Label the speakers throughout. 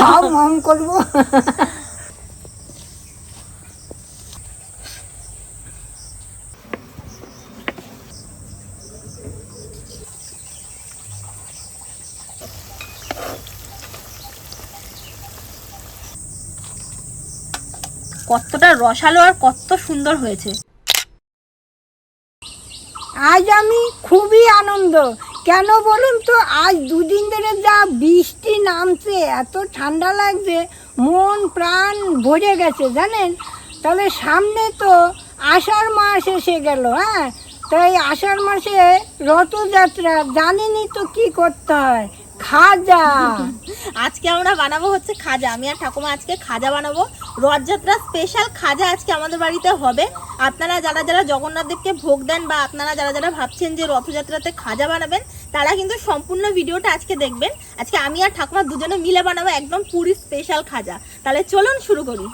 Speaker 1: হাম হাম
Speaker 2: কতটা রসালো আর কত সুন্দর হয়েছে।
Speaker 1: আজ আমি খুবই আনন্দ। কেন বলুন তো? আজ দুদিন ধরে যা বৃষ্টি নামছে, এত ঠান্ডা লাগছে, মন প্রাণ ভরে গেছে, জানেন? তাহলে সামনে তো আষাঢ় মাস এসে গেল হ্যাঁ? তাই আষাঢ় মাসে রথযাত্রা জানেনি তো কি করতে হয়। খাজা।
Speaker 2: আজকে আমরা বানাবো হচ্ছে খাজা। আমি আর ঠাকুমা আজকে খাজা বানাবো। রথযাত্রা স্পেশাল খাজা আজকে আমাদের বাড়িতে হবে। আপনারা যারা যারা জগন্নাথ দেবকে ভোগ দেন বা আপনারা যারা যারা ভাবছেন যে রথযাত্রাতে খাজা বানাবেন তারা কিন্তু সম্পূর্ণ ভিডিওটা আজকে দেখবেন। আজকে আমি আর ঠাকুমা দুজনে মিলে বানাবো একদম পুরি স্পেশাল খাজা। তাহলে চলুন শুরু করি।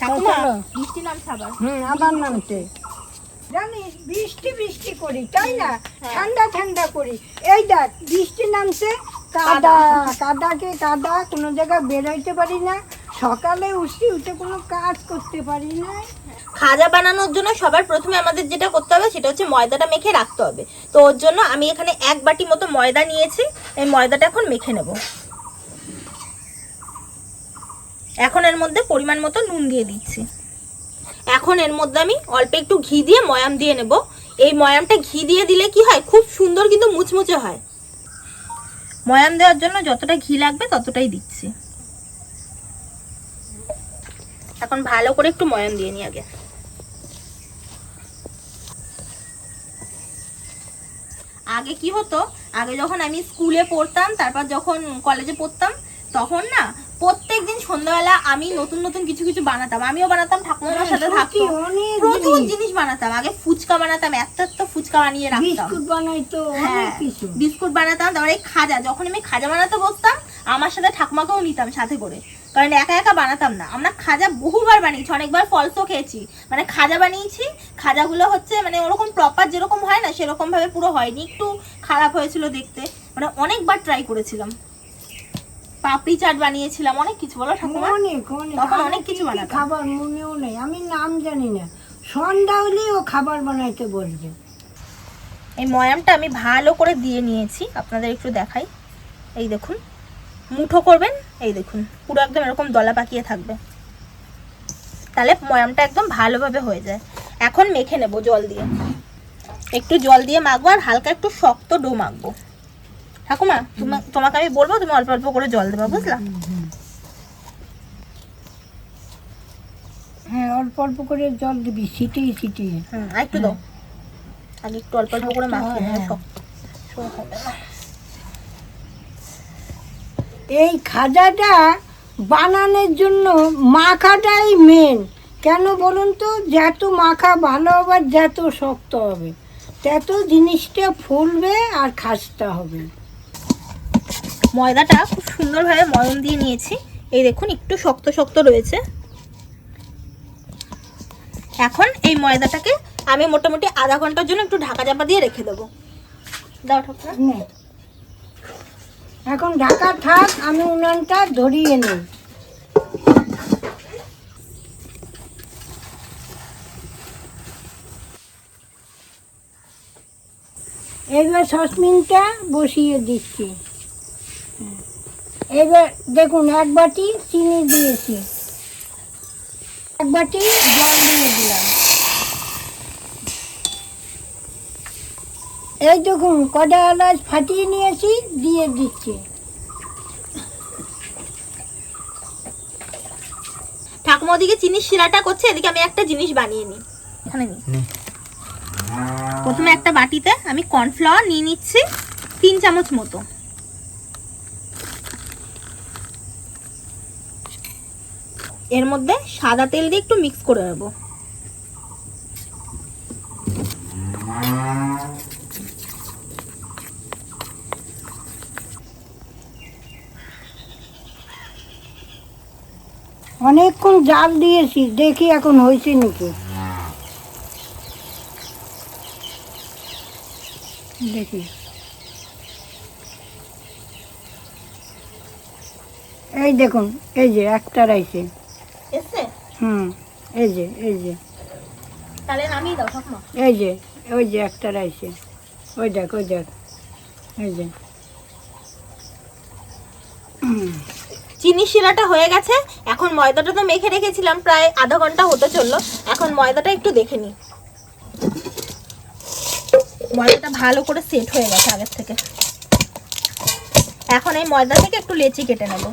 Speaker 2: ঠাকুমা। বৃষ্টি নাম খাবার
Speaker 1: হুম আবার নামতে জানিস বৃষ্টি বৃষ্টি করি তাই না? ঠান্ডা ঠান্ডা করি। এই দেখ বৃষ্টি নামছে কাদা কাদাকে কাদা কোনো জায়গায় বেরোইতে পারি না। সকালে উঠছি উঠে কোনো কাজ করতে পারি না।
Speaker 2: খাজা বানানোর জন্য সবার প্রথমে আমাদের যেটা করতে হবে সেটা হচ্ছে ময়দাটা মেখে রাখতে হবে। তো ওর জন্য আমি এখানে এক বাটি মতো ময়দা নিয়েছি। এই ময়দাটা এখন মেখে নেব। এখন এর মধ্যে পরিমাণ মতো নুন দিয়ে দিচ্ছি। এখন এর মধ্যে আমি অল্প একটু ঘি দিয়ে ময়াম দিয়ে নেব। এই ময়ামটা ঘি দিয়ে দিলে কি হয়? খুব সুন্দর কিন্তু মুচমুচে হয়। ময়াম দেওয়ার জন্য যতটা ঘি লাগবে ততটাই দিচ্ছি। এখন ভালো করে একটু ময়ান দিয়ে নিই আগে। আগে কি হতো? আগে যখন আমি স্কুলে পড়তাম, তারপর যখন কলেজে পড়তাম, তখন না প্রত্যেক দিন সন্ধ্যাবেলা আমি নতুন নতুন কিছু কিছু বানাতাম। আমিও বানাতাম ঠাকুমার সাথে
Speaker 1: সত্যি
Speaker 2: থাকতাম
Speaker 1: অনেক
Speaker 2: প্রচুর
Speaker 1: জিনিস।
Speaker 2: বানাতাম। আগে ফুচকা বানাতাম এত এত ফুচকা বানিয়ে রাখতাম।
Speaker 1: বিস্কুট বানাইতো
Speaker 2: হ্যাঁ বিস্কুট বানাতাম তারপরে এই খাজা। যখন আমি খাজা বানাতে বসতাম আমার সাথে ঠাকুমাকেও নিতাম সাথে করে। কারণ একা একা বানাতাম না। আমরা খাজা বহুবার বানিয়েছি অনেকবার ফলসও খেয়েছি। মানে খাজা বানিয়েছি খাজাগুলো হচ্ছে মানে ওরকম প্রপার যেরকম হয় না সেরকম ভাবে পুরো হয়নি। একটু খারাপ হয়েছিল দেখতে। মানে অনেকবার ট্রাই করেছিলাম। পাপড়ি চাট বানিয়েছিলাম অনেক কিছু বলো ঠাকুমা?
Speaker 1: অনেক অনেক।
Speaker 2: তখন কিছু
Speaker 1: কি
Speaker 2: বানাতাম।
Speaker 1: খাবার মনেও নেই আমি নাম জানি না। সন্ধ্যা হলেই ও খাবার বানাইতে বলবে
Speaker 2: এই ময়ামটা আমি ভালো করে দিয়ে নিয়েছি আপনাদের একটু দেখাই। এই দেখুন মুঠো করবেন এই দেখুন পুরো একদম এরকম দলা পাকিয়ে থাকবে। তাহলে ময়ামটা একদম ভালোভাবে হয়ে যায়। এখন মেখে নেব জল দিয়ে। একটু জল দিয়ে মাখবো আর হালকা একটু শক্ত ডো মাখবো। ঠাকুমা তোমা- তোমাকে আমি বলব তুমি অল্প অল্প করে জল দেবা বুঝলা?
Speaker 1: হ্যাঁ অল্প অল্প করে জল দিবি ছিটিয়ে ছিটিয়ে।
Speaker 2: হুম একটু দাও। আগে একটু অল্প অল্প করে মাখিয়ে
Speaker 1: হয়, হ্যাঁ। এই খাজাটা বানানোর জন্য মাখাটাই মেন কেন বলুন তো যত মাখা ভালো হবে যত শক্ত হবে। তত জিনিসটা ফুলবে আর খাসতে হবে।
Speaker 2: ময়দাটা খুব সুন্দরভাবে ময়ন দিয়ে নিয়েছি। এই দেখুন, একটু শক্ত শক্ত রয়েছে। এখন এই ময়দাটাকে আমি মোটামুটি আধা ঘণ্টার জন্য একটু ঢাকা চাপা দিয়ে রেখে দেবো। দাও ঠাকুমা।
Speaker 1: নে। এখন ঢাকা থাক, আমি উনানটা ধরিয়ে নিই। এবার সসমিনটা বসিয়ে দিচ্ছি। এবার দেখুন এক বাটি চিনি দিয়েছি। এক বাটি জল দিয়ে দিলাম। এই দেখুন কটা এলাচ ফাটিয়ে নিয়েছি দিয়ে দিচ্ছি।
Speaker 2: ঠাকুমা ওদিকে চিনির শিরাটা করছে এদিকে আমি একটা জিনিস বানিয়ে নিই। এখানে নিই। প্রথমে একটা বাটিতে আমি কর্নফ্লাওয়ার নিয়ে নিচ্ছি তিন চামচ মতো। এর মধ্যে সাদা তেল দিয়ে একটু মিক্স করে নেব।
Speaker 1: অনেকক্ষণ জাল দিয়েছি, দেখি এখন হয়েছে নাকি। দেখি। এই দেখুন, এই যে একটা রাইছে
Speaker 2: এসছে
Speaker 1: হুম এই যে এই যে।
Speaker 2: তাহলে নামিয়ে দাও ঠাকুমা
Speaker 1: এই যে ওই যে একটা ওই দেখ ওই দেখ। এই যে।
Speaker 2: চিনি শিরাটা হয়ে গেছে। এখন ময়দাটা তো মেখে রেখেছিলাম প্রায় আধা ঘণ্টা হতে চলল। এখন ময়দাটা একটু দেখে নিই ময়দাটা ভালো করে সেট হয়ে গেছে আগের থেকে। এখন এই ময়দা থেকে একটু লেচি কেটে নেব।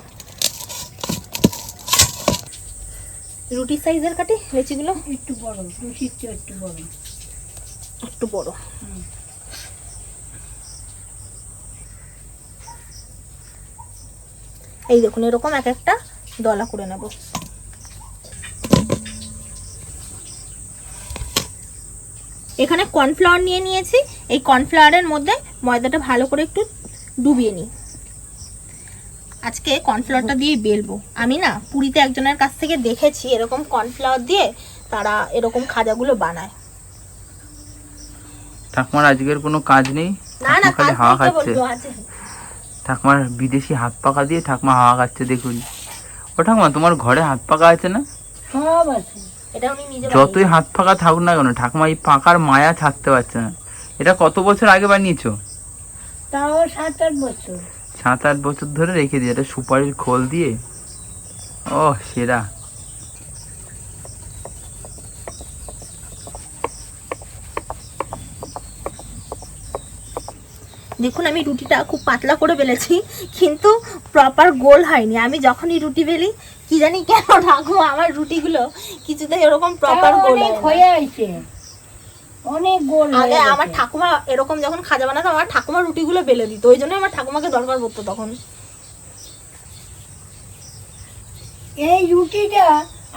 Speaker 2: রুটি সাইজের কাটি লেচিগুলো
Speaker 1: একটু বড় রুটির চেয়ে একটু বড়।
Speaker 2: একটু বড়। এই দেখুন এরকম এক একটা দলা করে নেব। এখানে কর্নফ্লাওয়ার নিয়ে নিয়েছি। এই কর্নফ্লাওয়ারের মধ্যে ময়দাটা ভালো করে একটু ডুবিয়ে নিই। আজকে কর্নফ্লাওয়ারটা দিয়ে বেলবো। আমি না পুরীতে একজনের কাছ থেকে দেখেছি এরকম কর্নফ্লাওয়ার দিয়ে তারা এরকম খাজাগুলো বানায়।
Speaker 3: ঠাকুমার আজকের কোনো কাজ নেই?
Speaker 2: না না
Speaker 3: ঠাকুমা খালি হাওয়া খাচ্ছে। ঠাকুমার বিদেশি হাত পাকা দিয়ে ঠাকুমা হাওয়া খাচ্ছে দেখুন। ও ঠাকুমা তোমার ঘরে হাত পাকা আছে না?
Speaker 1: সব আছে।
Speaker 3: যতই হাত পাকা থাকুক না কেন ঠাকুমা এই পাকার মায়া ছাড়তে পারছে না। এটা কত বছর আগে বানিয়েছো?
Speaker 1: তাও সাত আট বছর।
Speaker 3: সাত আট বছর ধরে রেখে দিয়ে এটা সুপারির খোল দিয়ে। ও সেরা।
Speaker 2: দেখুন আমি রুটিটা খুব পাতলা করে বেলেছি কিন্তু প্রপার গোল হয়নি। আমি যখনই রুটি বেলি কি জানি কেন ঠাকুমা আমার রুটিগুলো কিছুতে এরকম প্রপার গোল হয়ে না।
Speaker 1: অনেক গোল
Speaker 2: আগে আমার ঠাকুমা এরকম যখন খাজা বানাতো আমার ঠাকুমা রুটিগুলো বেলে দিত ওই জন্য আমার ঠাকুমাকে দরকার পড়তো তখন।
Speaker 1: এই রুটিটা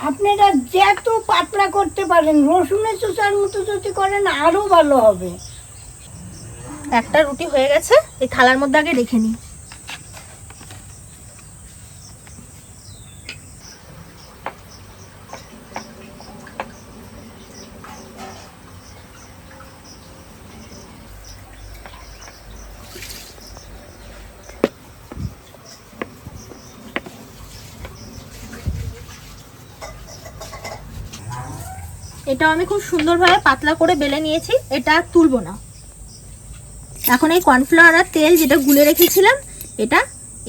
Speaker 1: আপনারা যত পাতলা করতে পারেন রসুনের চোষার মতো যদি করেন আরও ভালো হবে।
Speaker 2: একটা রুটি হয়ে গেছে এই থালার মধ্যে আগে রেখে নিই। এটাও আমি খুব সুন্দরভাবে পাতলা করে বেলে নিয়েছি, এটা তুলবো না। এখন এই কর্নফ্লাওয়ার আর তেল যেটা গুলে রেখেছিলাম, এটা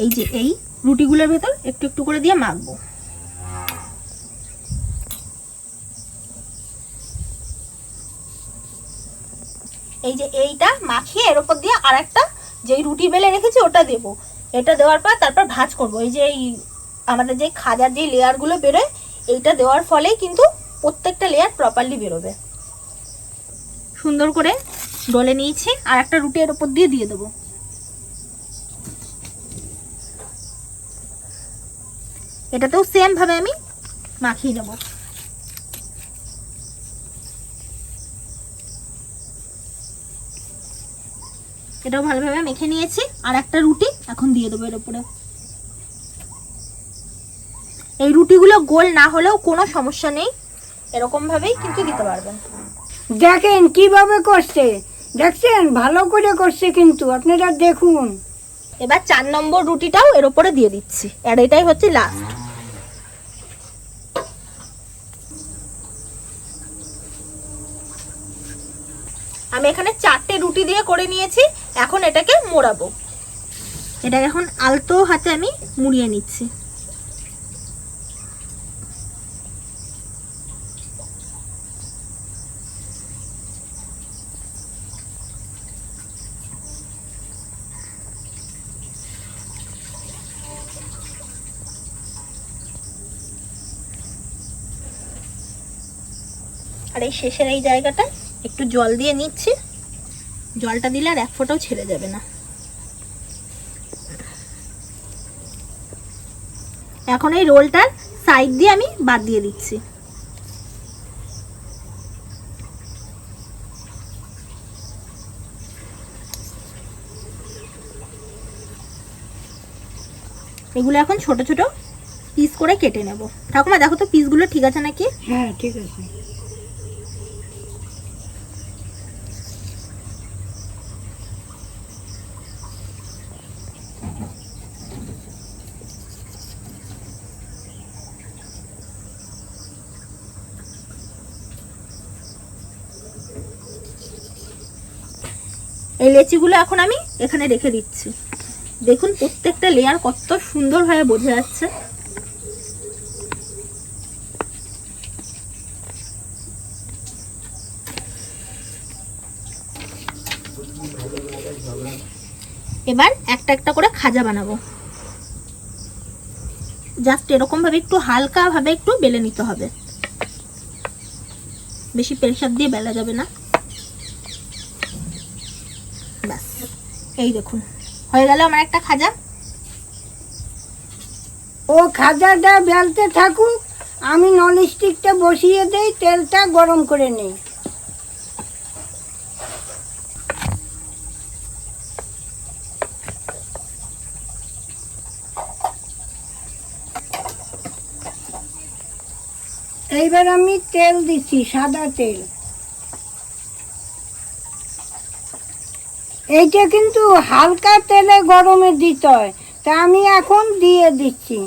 Speaker 2: এই যে এই রুটিগুলোর ভেতর একটু একটু করে দিয়ে মাখবো। এই যে এইটা মাখিয়ে এর উপর দিয়ে আর একটা যেই রুটি বেলে রেখেছি ওটা দেব। এটা দেওয়ার পর তারপর ভাজ করব। এই যে এই আমাদের যে খাজার যে লেয়ারগুলো বেরোয়, এইটা দেওয়ার ফলেই কিন্তু প্রত্যেকটা লেয়ার প্রপারলি বেরোবে। সুন্দর করে ডলে নিয়েছি, আর একটা রুটি এর উপর দিয়ে দিয়ে দেবো। এটাতেও সেম ভাবে আমি মাখিয়ে নেব। এটাও ভালোভাবে মেখে নিয়েছি, আর একটা রুটি এখন দিয়ে দেবো এর উপরে এই রুটিগুলো গোল না হলেও কোনো সমস্যা নেই। এরকম ভাবেই কিন্তু দিতে পারবেন।
Speaker 1: দেখেন কীভাবে করছে। দেখছেন? ভালো করে করছে কিন্তু। আপনারা দেখুন।
Speaker 2: এবার চার নম্বর রুটিটাও এর উপরে দিয়ে দিচ্ছি। আর এটাই হচ্ছে লাস্ট আমি এখানে চারটে রুটি দিয়ে করে নিয়েছি। এখন এটাকে মোড়াবো। এটাকে এখন আলতো হাতে আমি মুড়িয়ে নিচ্ছি। আর এই শেষের এই জায়গাটা একটু জল দিয়ে নিচ্ছি। জলটা দিলে আর এক ফোঁটাও ছেড়ে যাবে না। এখন এই রোলটার সাইড দিয়ে আমি বাদ দিয়ে দিচ্ছি। এগুলো এখন ছোট ছোট পিস করে কেটে নেব। ঠাকুমা, দেখো তো পিসগুলো ঠিক আছে নাকি?
Speaker 1: হ্যাঁ ঠিক আছে।
Speaker 2: এই লেচিগুলো এখন আমি এখানে রেখে দিচ্ছি। দেখুন প্রত্যেকটা লেয়ার কত সুন্দরভাবে বোঝা যাচ্ছে। এবার একটা একটা করে খাজা বানাবো। জাস্ট এরকম ভাবে একটু হালকা ভাবে একটু বেলে নিতে হবে। বেশি প্রেশার দিয়ে বেলা যাবে না ব্যাস এই দেখুন, হয়ে গেল আমার একটা খাজা।
Speaker 1: ও খাজাটা বেলতে থাকুক আমি ননস্টিকটা বসিয়ে দেই, তেলটা গরম করে নেই। এইবার আমি তেল দিচ্ছি, সাদা তেল। এইটা কিন্তু হালকা তেলে গরমে দিতে হয়। তা আমি এখন দিয়ে দিচ্ছি।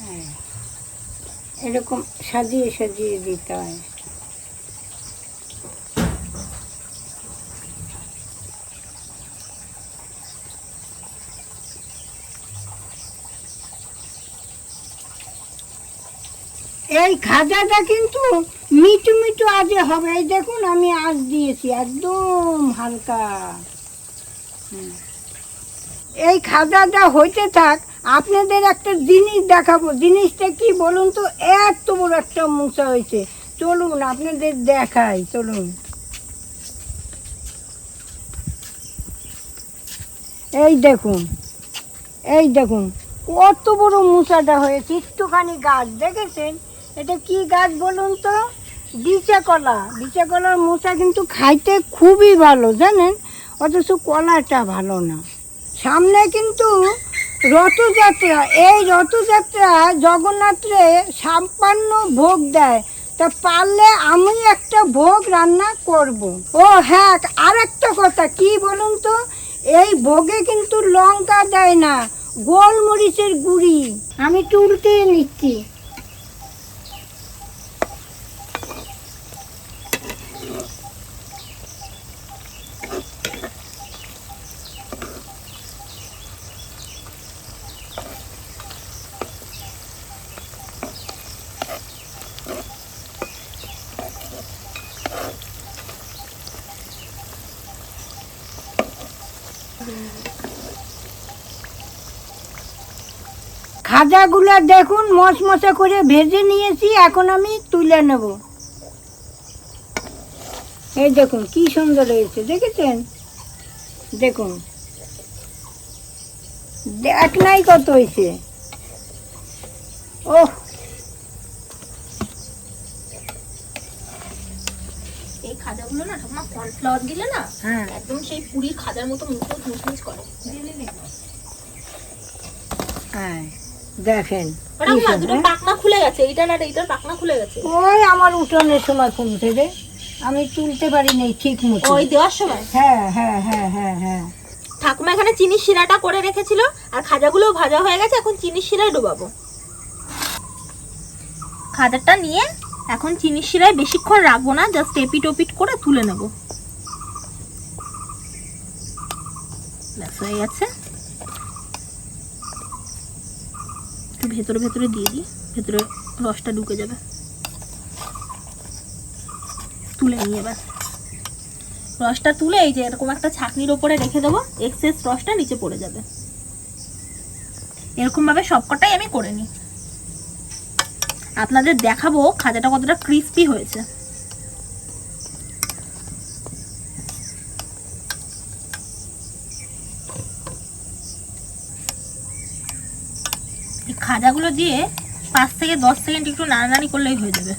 Speaker 1: হ্যাঁ, এরকম সাজিয়ে সাজিয়ে দিতে হয়। এই খাজাটা কিন্তু মিটু মিটু আজে হবে। এই দেখুন, আমি আজ দিয়েছি, একদম হালকা। এই খাজাটা হইতে থাক, আপনাদের একটা জিনিস দেখাবো। জিনিসটা কি বলুন তো, এত বড় একটা মুসা হয়েছে। চলুন, আপনাদের দেখাই, চলুন। এই দেখুন এই দেখুন, কত বড় মুসাটা হয়েছে। একটুখানি গাছ, দেখেছেন? এটা কি গাছ বলুন তো? বিচা কলা। বিচা কলার মুসা কিন্তু খাইতে খুবই ভালো, জানেন? অথচ কলাটা ভালো না। সামনে কিন্তু রথযাত্রা। এই রথযাত্রা জগন্নাথরে ছাপ্পান্ন ভোগ দেয়। তা পারলে আমি একটা ভোগ রান্না করব। ও হ্যাঁ আর একটা কথা, কি বলুন তো? এই ভোগে কিন্তু লঙ্কা দেয় না, গোলমরিচের গুঁড়ি। আমি তুলতে নিচ্ছি। খাজাগুলো দেখুন মশমশা করে ভেজে নিয়েছি এখন আমি তুলে নেব। এই দেখুন কি সুন্দর হয়েছে দেখেছেন? দেখুন। দেখ নাই কত হয়েছে। ওহ!
Speaker 2: এই খাজাগুলো না ঠাকুমা কর্নফ্লাওয়ার দিলে না
Speaker 1: হ্যাঁ।
Speaker 2: একদম সেই পুরীর খাজার মতো মুখে মুচমুচ করে।
Speaker 1: হ্যাঁ। দেখেন
Speaker 2: ঠাকুমা
Speaker 1: সুন্দর,
Speaker 2: দুটো
Speaker 1: হ্যাঁ?
Speaker 2: পাকনা খুলে গেছে এইটা না এইটার পাকনা খুলে গেছে।
Speaker 1: ওই আমার উঠোনের সময় রে। আমি তুলতে পারি নাই ঠিক মতো।
Speaker 2: ওই দেওয়ার সময়?
Speaker 1: হ্যাঁ হ্যাঁ হ্যাঁ হ্যাঁ হ্যাঁ।
Speaker 2: ঠাকুমা এখানে চিনির শিরাটা করে রেখেছিল আর খাজাগুলো ভাজা হয়ে গেছে এখন চিনির শিরায় ডোবাবো। খাজাটা নিয়ে এখন চিনির শিরায় বেশিক্ষণ রাখব না জাস্ট এপিট ওপিট করে তুলে নেব। ব্যাস হয়ে গেছে। ভেতরে ভেতরে দিয়ে দিই। ভেতরে রসটা ঢুকে যাবে। তুলে নিয়ে এবার। রসটা তুলে এই যে এরকম একটা ছাকনির ওপরে রেখে দেবো। এক্সেস রসটা নিচে পড়ে যাবে। এরকম ভাবে সবকটাই আমি করে নিই। আপনাদের দেখাবো খাজাটা কতটা ক্রিস্পি হয়েছে। এই খাজাগুলো দিয়ে পাঁচ থেকে দশ সেকেন্ড একটু নাড়ানাড়ি করলেই হয়ে যাবে।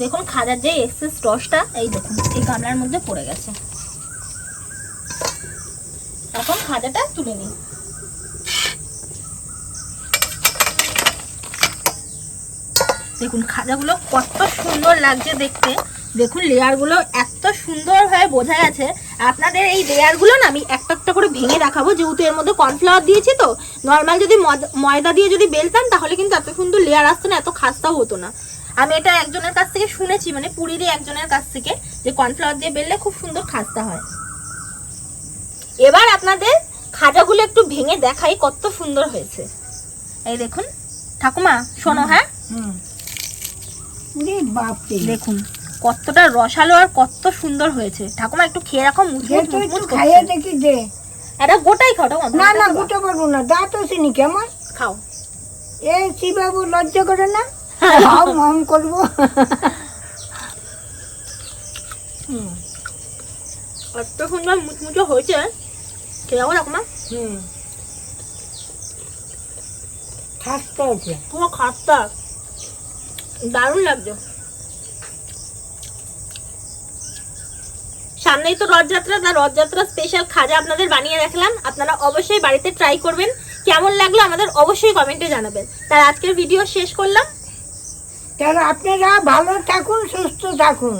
Speaker 2: দেখুন খাজার যে এক্সেস রসটা, এই দেখুন, এই গামলার মধ্যে পড়ে গেছে। এখন খাজাটা তুলে নিই। দেখুন খাজাগুলো কত সুন্দর লাগছে দেখতে। দেখুন, লেয়ারগুলো এত সুন্দরভাবে বোঝা গেছে আপনাদের এই লেয়ারগুলো না আমি একটা একটা করে ভেঙে দেখাবো, যেহেতু এর মধ্যে কর্নফ্লাওয়ার দিয়েছি তো। নর্মাল যদি ময়দা দিয়ে যদি বেলতাম, তাহলে কিন্তু এত সুন্দর লেয়ার আসতো না, এত খাস্তাও হতো না। আমি এটা একজনের কাছ থেকে শুনেছি মানে পুরীরই একজনের কাছ থেকে, যে কর্নফ্লাওয়ার দিয়ে বেললে খুব সুন্দর খাস্তা হয়। এবার আপনাদের খাজাগুলো একটু ভেঙে দেখাই কত সুন্দর হয়েছে। এই দেখুন, ঠাকুমা, শোনো হ্যাঁ? দেখুন কতটা রসালো আর কত সুন্দর হয়েছে। ঠাকুমা একটু খেয়ে রাখো মুচমুচ মুচমুচ
Speaker 1: খাইয়ে দেখি দে।
Speaker 2: এটা গোটাই খাও ঠাকুমা
Speaker 1: না না
Speaker 2: গোটা
Speaker 1: পারব না দাঁত আসেনি কেমন?
Speaker 2: খাও।
Speaker 1: এ শিবাবু লজ্জা করে না? মম করব।
Speaker 2: এত সুন্দর মুচমুচো হয়েছে। খেয়ে রাখো ঠাকুমা।
Speaker 1: হুম। খাসতে আছে।
Speaker 2: পুরো খাস্তা। দারুণ লাগছে। সামনেই তো রথযাত্রা তার রথযাত্রা স্পেশাল খাজা আপনাদের বানিয়ে রাখলাম। আপনারা অবশ্যই বাড়িতে ট্রাই করবেন। কেমন লাগল আমাদের অবশ্যই কমেন্টে জানাবেন। তার আজকের ভিডিও শেষ করলাম।
Speaker 1: তাহলে আপনারা ভালো থাকুন, সুস্থ থাকুন।